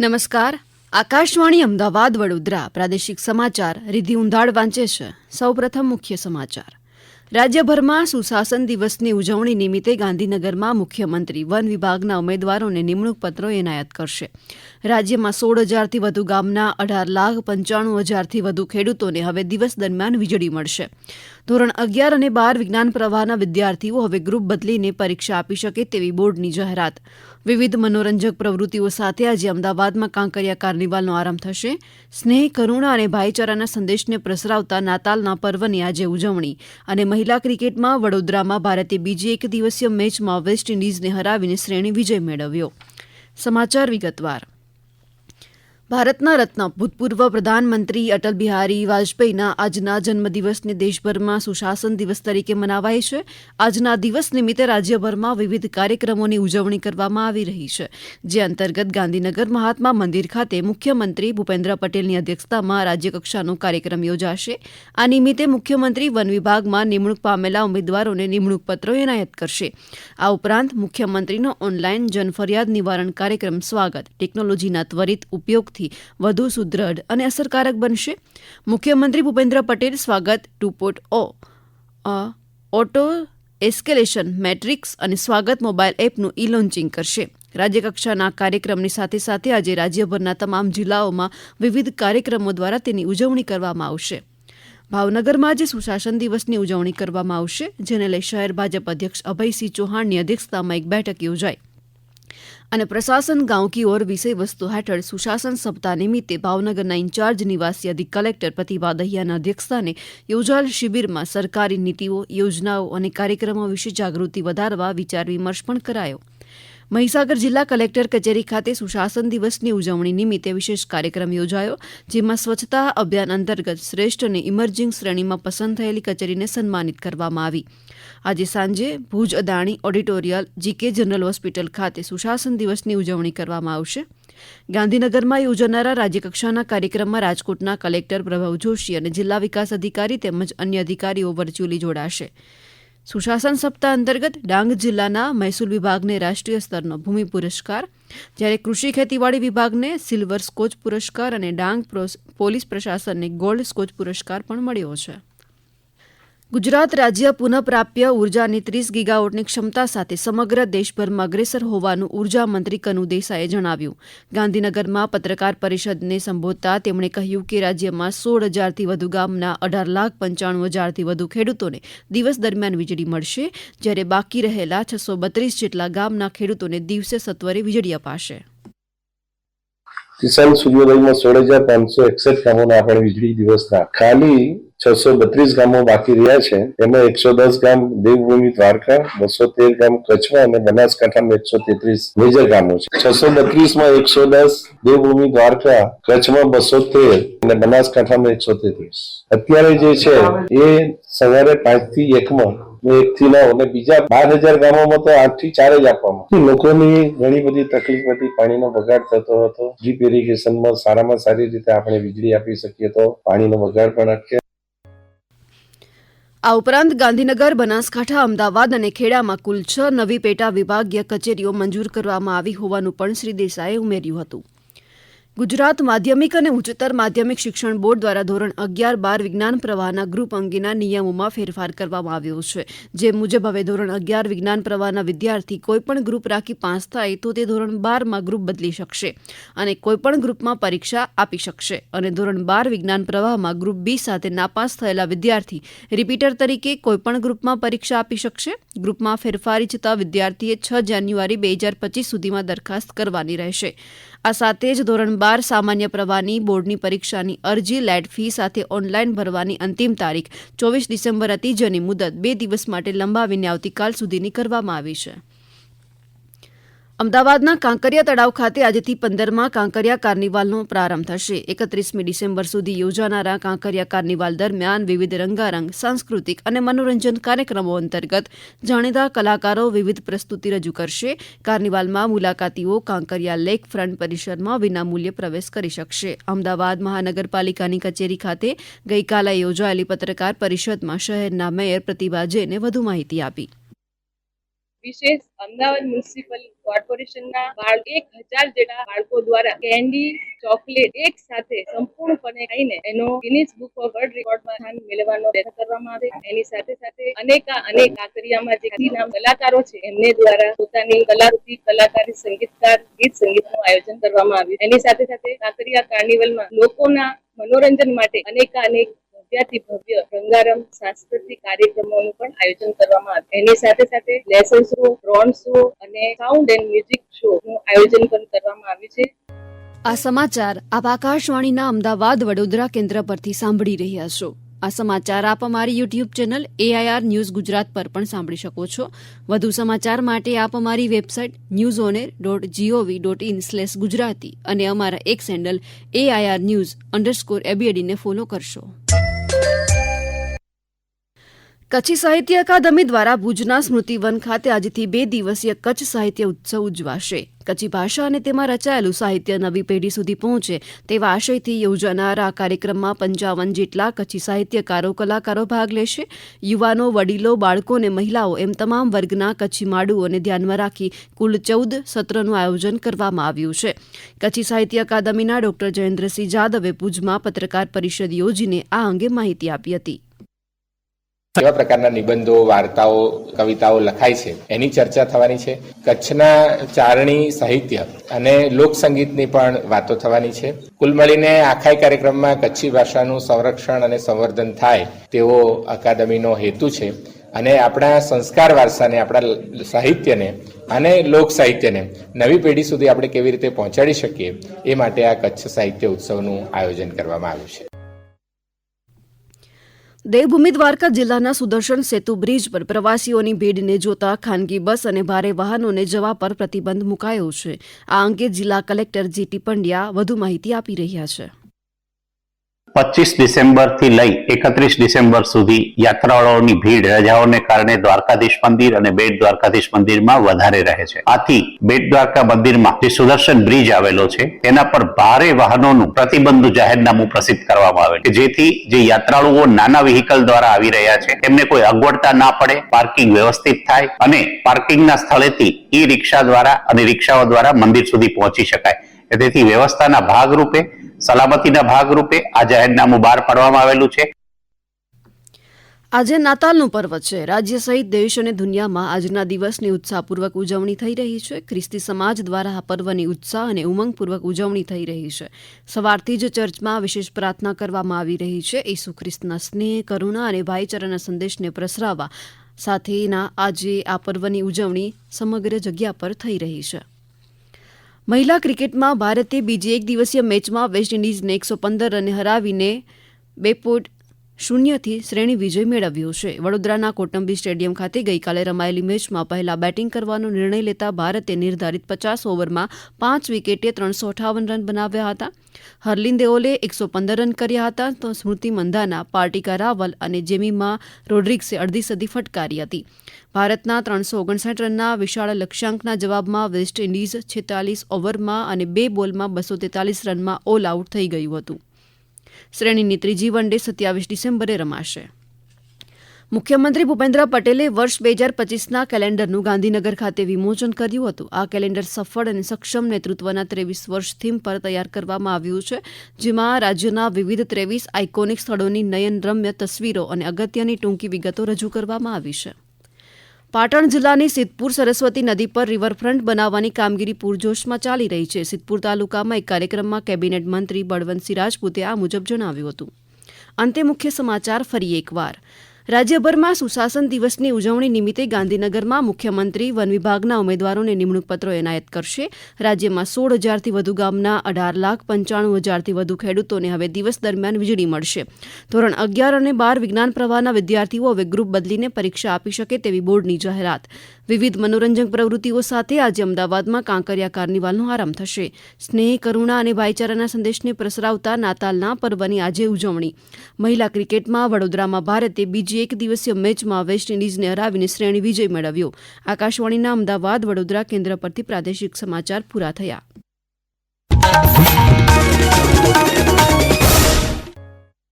નમસ્કાર. આકાશવાણી અમદાવાદ વડોદરા પ્રાદેશિક સમાચાર રિધિ ઉંધાડ વાંચે છે. સૌપ્રથમ મુખ્ય સમાચાર. રાજ્યભરમાં સુશાસન દિવસની ઉજવણી નિમિત્તે ગાંધીનગરમાં મુખ્યમંત્રી વન વિભાગના ઉમેદવારોને નિમણૂક પત્રો એનાયત કરશે. રાજ્યમાં સોળ હજારથી વધુ ગામના અઢાર લાખ પંચાણું હજારથી વધુ ખેડૂતોને હવે દિવસ દરમિયાન વીજળી મળશે. ધોરણ અગિયાર અને બાર વિજ્ઞાન પ્રવાહના વિદ્યાર્થીઓ હવે ગ્રુપ બદલીને પરીક્ષા આપી શકે તેવી બોર્ડની જાહેરાત. વિવિધ મનોરંજક પ્રવૃત્તિઓ સાથે આજે અમદાવાદમાં કાંકરિયા કાર્નિવાલનો આરંભ થશે. સ્નેહ, કરુણા અને ભાઈચારાના સંદેશને પ્રસરાવતા નાતાલના પર્વની આજે ઉજવણી અને મહિલા ક્રિકેટમાં વડોદરામાં ભારતે બીજી એક દિવસીય મેચમાં વેસ્ટ ઇન્ડિઝને હરાવીને શ્રેણી વિજય મેળવ્યો. સમાચાર વિગતવાર. ભારતના રત્ન. ભૂતપૂર્વ પ્રધાનમંત્રી અટલ બિહારી વાજપેયીના આજના જન્મદિવસને દેશભરમાં સુશાસન દિવસ તરીકે મનાવાય છે. આજના દિવસ નિમિત્તે રાજ્યભરમાં વિવિધ કાર્યક્રમોની ઉજવણી કરવામાં આવી રહી છે. જે અંતર્ગત ગાંધીનગર મહાત્મા મંદિર ખાતે મુખ્યમંત્રી ભૂપેન્દ્ર પટેલની અધ્યક્ષતામાં રાજ્યકક્ષાનો કાર્યક્રમ યોજાશે. આ નિમિત્તે મુખ્યમંત્રી વન વિભાગમાં નિમણૂક પામેલા ઉમેદવારોને નિમણૂક પત્રો એનાયત કરશે. આ ઉપરાંત મુખ્યમંત્રીનો ઓનલાઈન જનફરિયાદ નિવારણ કાર્યક્રમ સ્વાગત. ટેકનોલોજીના ત્વરિત ઉપયોગથી વધુ સુદ્રઢ અને અસરકારક બનશે. મુખ્યમંત્રી Bhupendra Patel, Swagat two point o auto escalation matrix અને સ્વાગત મોબાઈલ એપનું ઈ લોન્ચિંગ કરશે. રાજ્યકક્ષાના કાર્યક્રમની સાથે સાથે આજે રાજ્યભરના તમામ જિલ્લાઓમાં વિવિધ કાર્યક્રમો દ્વારા તેની ઉજવણી કરવામાં આવશે. ભાવનગરમાં આજે સુશાસન દિવસની ઉજવણી કરવામાં આવશે, જેને લઈ શહેર ભાજપ અધ્યક્ષ અભયસિંહ ચૌહાણની અધ્યક્ષતામાં એક બેઠક યોજાઈ. અને પ્રશાસન ગાંવ કી ઓર વિષય વસ્તુ હેઠળ સુશાસન સપ્તાહ નિમિત્તે ભાવનગરના ઇન્ચાર્જ નિવાસી અધિક કલેક્ટર પ્રતિભા દહિયાના અધ્યક્ષસ્થાને યોજાયેલ શિબિરમાં સરકારી નીતિઓ, યોજનાઓ અને કાર્યક્રમો વિશે જાગૃતિ વધારવા વિચાર વિમર્શ પણ કરાયો. મહીસાગર જિલ્લા કલેક્ટર કચેરી ખાતે સુશાસન દિવસની ઉજવણી નિમિત્તે વિશેષ કાર્યક્રમ યોજાયો, જેમાં સ્વચ્છતા અભિયાન અંતર્ગત શ્રેષ્ઠ અને ઇમર્જિંગ શ્રેણીમાં પસંદ થયેલી કચેરીને સન્માનિત કરવામાં આવી. આજે સાંજે Bhuj Adani auditorium GK general hospital ખાતે સુશાસન દિવસની ઉજવણી કરવામાં આવશે. ગાંધીનગરમાં યોજાનારા રાજ્યકક્ષાના કાર્યક્રમમાં રાજકોટના કલેક્ટર પ્રભવ જોશી અને જિલ્લા વિકાસ અધિકારી તેમજ અન્ય અધિકારીઓ વર્ચ્યુઅલી જોડાશે. સુશાસન સપ્તાહ અંતર્ગત ડાંગ જિલ્લાના મહેસૂલ વિભાગને રાષ્ટ્રીય સ્તરનો ભૂમિ પુરસ્કાર, જ્યારે કૃષિ ખેતીવાડી વિભાગને સિલ્વર સ્કોચ પુરસ્કાર અને ડાંગ પોલીસ પ્રશાસનને ગોલ્ડ સ્કોચ પુરસ્કાર પણ મળ્યો છે. ગુજરાત રાજ્ય પુનઃપ્રાપ્ય ઉર્જાની ત્રીસ ગીગાવોટની ક્ષમતા સાથે સમગ્ર દેશભરમાં અગ્રેસર હોવાનું ઊર્જા મંત્રી કનુ દેસાઈએ જણાવ્યું. ગાંધીનગરમાં પત્રકાર પરિષદને સંબોધતા તેમણે કહ્યું કે રાજ્યમાં સોળ હજારથી વધુ ગામના અઢાર લાખ પંચાણું હજારથી વધુ ખેડૂતોને દિવસ દરમિયાન વીજળી મળશે, જ્યારે બાકી રહેલા છસો બત્રીસ જેટલા ગામના ખેડૂતોને દિવસે સત્વરે વીજળી અપાશે. કિસાન સૂર્યોદયમાં સોળ હજાર પાંચસો એકસઠ ગામોના આપણે વીજળી દિવસના ખાલી છસો બત્રીસ ગામો બાકી રહ્યા છે. એમાં એકસો દસ ગામ દેવભૂમિ, દ્વારકા, બસો તેર ગામ કચ્છમાં અને બનાસકાંઠામાં એકસો તેત્રીસ મેજર ગામો છે. છસો બત્રીસમાં એકસો દસ દેવભૂમિ, દ્વારકા, કચ્છમાં બસો તેર અને બનાસકાંઠામાં એકસો તેત્રીસ. અત્યારે જે છે, એ સવારે પાંચથી એકમાં એક અને બીજા બાર હજાર ગામોમાં તો આઠથી ચાર જ આપવામાં. લોકોની ઘણી બધી તકલીફ હતી, પાણીનો બગાડ થતો હતો. ડ્રીપ ઇરિગેશનમાં સારામાં સારી રીતે આપણે વીજળી આપી શકીએ તો પાણીનો બગાડ પણ અટકે. આ ઉપરાંત ગાંધીનગર, બનાસકાંઠા, અમદાવાદ અને ખેડામાં કુલ છ નવી પેટા વિભાગીય કચેરીઓ મંજૂર કરવામાં આવી હોવાનું પણ શ્રી દેસાઈએ ઉમેર્યું હતું. ગુજરાત માધ્યમિક અને ઉચ્ચતર માધ્યમિક શિક્ષણ બોર્ડ દ્વારા ધોરણ અગિયાર બાર વિજ્ઞાન પ્રવાહના ગ્રુપ અંગેના નિયમોમાં ફેરફાર કરવામાં આવ્યો છે. જે મુજબ હવે ધોરણ અગિયાર વિજ્ઞાન પ્રવાહના વિદ્યાર્થી કોઈપણ ગ્રુપ રાખી પાસ થાય તો તે ધોરણ બારમાં ગ્રુપ બદલી શકશે અને કોઈપણ ગ્રુપમાં પરીક્ષા આપી શકશે અને ધોરણ બાર વિજ્ઞાન પ્રવાહમાં ગ્રુપ બી સાથે નાપાસ થયેલા વિદ્યાર્થી રિપીટર તરીકે કોઈપણ ગ્રુપમાં પરીક્ષા આપી શકશે. ગ્રુપમાં ફેરફાર ઇચ્છતા વિદ્યાર્થીએ છ જાન્યુઆરી બે હજાર પચીસ સુધીમાં દરખાસ્ત કરવાની રહેશે. આ સાથે જ ધોરણ બાર સામાન્ય પ્રવાહની બોર્ડની પરીક્ષાની અરજી, લેટ ફી સાથે ઓનલાઈન ભરવાની અંતિમ તારીખ ચોવીસ ડિસેમ્બર હતી, જેની મુદત બે દિવસ માટે લંબાવીને આવતીકાલ સુધીની કરવામાં આવી છે. અમદાવાદના કાંકરિયા તળાવ ખાતે આજથી પંદરમાં કાંકરિયા કાર્નિવાલનો પ્રારંભ થશે. એકત્રીસમી ડિસેમ્બર સુધી યોજાનારા કાંકરિયા કાર્નિવાલ દરમિયાન વિવિધ રંગારંગ, સાંસ્કૃતિક અને મનોરંજન કાર્યક્રમો અંતર્ગત જાણીતા કલાકારો વિવિધ પ્રસ્તુતિ રજૂ કરશે. કાર્નિવાલમાં મુલાકાતીઓ કાંકરિયા લેક ફ્રન્ટ પરિસરમાં વિનામૂલ્યે પ્રવેશ કરી શકશે. અમદાવાદ મહાનગરપાલિકાની કચેરી ખાતે ગઈકાલે યોજાયેલી પત્રકાર પરિષદમાં શહેરના મેયર પ્રતિભા જૈને વધુ માહિતી આપી. વિશેષ અમદાવાદ મ્યુનિસિપલ કોર્પોરેશનના બાળ એક હજાર જેટલા બાળકો દ્વારા કેન્ડી, ચોકલેટ એક સાથે સંપૂર્ણપણે ખાઈને એનો ગિનિસ બુક ઓફ વર્લ્ડ રેકોર્ડમાં સ્થાન મેળવવાનો પ્રયત્ન કરવામાં આવે. એની સાથે સાથે અનેકા અનેક કાંકરિયામાં જે નામ કલાકારો છે, એમને દ્વારા પોતાની કલાકૃતિ, કલાકારી, સંગીતકાર, ગીત સંગીતનું આયોજન કરવામાં આવ્યું. એની સાથે સાથે કાંકરિયા કાર્નિવલમાં લોકોના મનોરંજન માટે અનેક અનેક ભવ્યાતિ ભવ્ય રંગારમ સાંસ્કૃતિક કાર્યક્રમોનું પણ આયોજન કરવામાં આવ્યું. એની સાથે સાથે લેસન શો ડ્રોન શો અને સાઉન્ડ એન્ડ મ્યુઝિક શો નું આયોજન પણ કરવામાં આવ્યું છે. આ સમાચાર આપ આકાશવાણીના અમદાવાદ વડોદરા કેન્દ્ર પરથી સાંભળી રહ્યા છો. આ સમાચાર આપ અમારી YouTube channel AIR news Gujarat પર પણ સાંભળી શકો છો. વધુ સમાચાર માટે આપ અમારી website news on air dot G O V dot in slash Gujarati અને અમારા X handle AIR news underscore એબીએડીને follow કરશો. કચ્છી સાહિત્ય અકાદમી દ્વારા ભુજના સ્મૃતિવન ખાતે આજથી બે દિવસીય કચ્છ સાહિત્ય ઉત્સવ ઉજવાશે. કચ્છી ભાષા અને તેમાં રચાયેલું સાહિત્ય નવી પેઢી સુધી પહોંચે તેવા આશયથી યોજાનાર આ કાર્યક્રમમાં પંચાવન જેટલા કચ્છી સાહિત્યકારો, કલાકારો ભાગ લેશે. યુવાનો, વડીલો, બાળકો અને મહિલાઓ એમ તમામ વર્ગના કચ્છી માડુઓને ધ્યાનમાં રાખી કુલ ચૌદ સત્રનું આયોજન કરવામાં આવ્યું છે. કચ્છી સાહિત્ય અકાદમીના ડોક્ટર જયેન્દ્રસિંહ જાદવે ભુજમાં પત્રકાર પરિષદ યોજીને આ અંગે માહિતી આપી હતી. કેવા પ્રકારના નિબંધો, વાર્તાઓ, કવિતાઓ લખાય છે? એની ચર્ચા થવાની છે. કચ્છના ચારણી સાહિત્ય અને લોકસંગીતની પણ વાતો થવાની છે. કુલ મળીને આખા કાર્યક્રમમાં કચ્છી ભાષાનું સંરક્ષણ અને સંવર્ધન થાય તેવો અકાદમીનો હેતુ છે. અને આપણા સંસ્કાર વારસાને, આપણા સાહિત્યને અને લોક સાહિત્યને નવી પેઢી સુધી આપણે કેવી રીતે પહોંચાડી શકીએ એ માટે આ કચ્છ સાહિત્ય ઉત્સવનું આયોજન કરવામાં આવ્યું છે. દેવભૂમિ દ્વારકા જિલ્લાના સુદર્શન સેતુ બ્રિજ પર પ્રવાસીઓની ભીડને જોતા ખાનગી બસ અને ભારે વાહનોને જવા પર પ્રતિબંધ મુકાયો છે. આ અંગે જિલ્લા કલેક્ટર જીટી પંડ્યા વધુ માહિતી આપી રહ્યા છે. પચીસ ડિસેમ્બરથી લઈ એકત્રીસ ડિસેમ્બર સુધી યાત્રાળુઓની ભીડ, રજાઓને કારણે દ્વારકાધીશ મંદિર અને બેટ દ્વારકાધીશ મંદિરમાં વધારે રહે છે. આથી બેટ દ્વારકા મંદિરમાં જે સુદર્શન બ્રિજ આવેલો છે, તેના પર ભારે વાહનોનું પ્રતિબંધ જાહેરનામું પ્રસિદ્ધ કરવામાં આવે છે. જેથી જે યાત્રાળુઓ નાના વ્હીકલ દ્વારા આવી રહ્યા છે, તેમને કોઈ અગવડતા ના પડે પાર્કિંગ વ્યવસ્થિત થાય અને પાર્કિંગના સ્થળેથી ઈ રિક્ષા દ્વારા અને રિક્ષાઓ દ્વારા મંદિર સુધી પહોંચી શકાય. તેથી વ્યવસ્થાના ભાગરૂપે સલામતીના ભાગરૂપે આ જાહેરનામું બહાર પાડવામાં આવેલું છે. આજે નાતાલનું પર્વ છે. રાજ્ય સહિત દેશ અને દુનિયામાં આજના દિવસની ઉત્સાહપૂર્વક ઉજવણી થઈ રહી છે. ખ્રિસ્તી સમાજ દ્વારા આ પર્વની ઉત્સાહ અને ઉમંગપૂર્વક ઉજવણી થઈ રહી છે. સવારથી જ ચર્ચમાં વિશેષ પ્રાર્થના કરવામાં આવી રહી છે. ઈસુ ખ્રિસ્તના સ્નેહ, કરુણા અને ભાઈચારાના સંદેશને પ્રસરાવવા સાથેના આજે આ પર્વની ઉજવણી સમગ્ર જગ્યા પર થઈ રહી છે. મહિલા ક્રિકેટમાં ભારતે બીજી એક દિવસીય મેચમાં વેસ્ટ ઇન્ડિઝને એકસો પંદર રને હરાવીને બે પોઈન્ટ શૂન્યથી શ્રેણી વિજય મેળવ્યો છે. વડોદરાના કોટંબી સ્ટેડિયમ ખાતે ગઈકાલે રમાયેલી મેચમાં પહેલા બેટિંગ કરવાનો નિર્ણય લેતા ભારતે નિર્ધારિત પચાસ ઓવરમાં પાંચ વિકેટે ત્રણસો અઠાવન રન બનાવ્યા હતા. હરલિન દેઓલે એકસો પંદર રન કર્યા હતા તો સ્મૃતિ મંધાના, પાર્ટિકા રાવલ અને જેમીમા રોડ્રિક્સે અડધી સદી ફટકારી હતી. ભારતના ત્રણસો ઓગણસાઠ રનના વિશાળ લક્ષ્યાંકના જવાબમાં વેસ્ટ ઇન્ડિઝ છેતાલીસ ઓવરમાં અને બે બોલમાં બસો તેતાલીસ રનમાં ઓલ આઉટ થઈ ગયું હતું. શ્રેણીની ત્રીજી વન ડે સત્યાવીસ ડિસેમ્બરે રમાશે. મુખ્યમંત્રી ભૂપેન્દ્ર પટેલે વર્ષ બે હજાર પચીસના કેલેન્ડરનું ગાંધીનગર ખાતે વિમોચન કર્યું હતું. આ કેલેન્ડર સફળ અને સક્ષમ નેતૃત્વના ત્રેવીસ વર્ષ થીમ પર તૈયાર કરવામાં આવ્યું છે, જેમાં રાજ્યના વિવિધ ત્રેવીસ આઇકોનિક સ્થળોની નયનરમ્ય તસવીરો અને અગત્યની ટૂંકી વિગતો રજૂ કરવામાં આવી છે. પાટણ જિલ્લાની સિદ્ધપુર સરસ્વતી નદી પર રિવરફ્રન્ટ બનાવવાની કામગીરી પૂરજોશમાં ચાલી રહી છે. સિદ્ધપુર તાલુકામાં એક કાર્યક્રમમાં કેબિનેટ મંત્રી બળવંતસિંહ રાજપૂતે આ મુજબ જણાવ્યું હતું. અંતે મુખ્ય સમાચાર ફરી એકવાર. રાજ્યભરમાં સુશાસન દિવસની ઉજવણી નિમિત્તે ગાંધીનગરમાં મુખ્યમંત્રી વન વિભાગના ઉમેદવારોને નિમણૂક પત્રો એનાયત કરશે. રાજ્યમાં સોળ હજારથી વધુ ગામના અઢાર લાખ પંચાણું હજારથી વધુ ખેડૂતોને હવે દિવસ દરમિયાન વીજળી મળશે. ધોરણ અગિયાર અને બાર વિજ્ઞાન પ્રવાહના વિદ્યાર્થીઓ હવે ગ્રુપ બદલીને પરીક્ષા આપી શકે તેવી બોર્ડની જાહેરાત. વિવિધ મનોરંજક પ્રવૃત્તિઓ સાથે આજે અમદાવાદમાં કાંકરિયા કાર્નિવાલનો આરંભ થશે. સ્નેહ, કરુણા અને ભાઈચારાના સંદેશને પ્રસરાવતા નાતાલના પર્વની આજે ઉજવણી. મહિલા ક્રિકેટમાં વડોદરામાં ભારતે બીજી એક દિવસીય મેચમાં વેસ્ટ ઇન્ડિઝને હરાવીને શ્રેણી વિજય મેળવ્યો. આકાશવાણીના અમદાવાદ વડોદરા કેન્દ્ર પરથી પ્રાદેશિક સમાચાર પૂરા થયા.